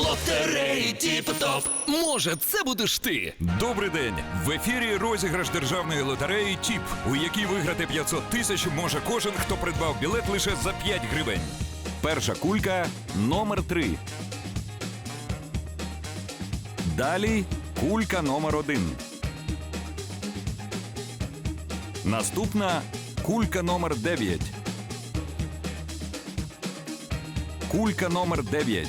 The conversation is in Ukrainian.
Лотереї Тіп-топ. Може, це будеш ти? Добрий день! В ефірі розіграш державної лотереї ТІП, у якій виграти 500 тисяч може кожен, хто придбав білет лише за 5 гривень. Перша кулька номер 3. Далі кулька номер 1. Наступна кулька номер 9. Кулька номер 9.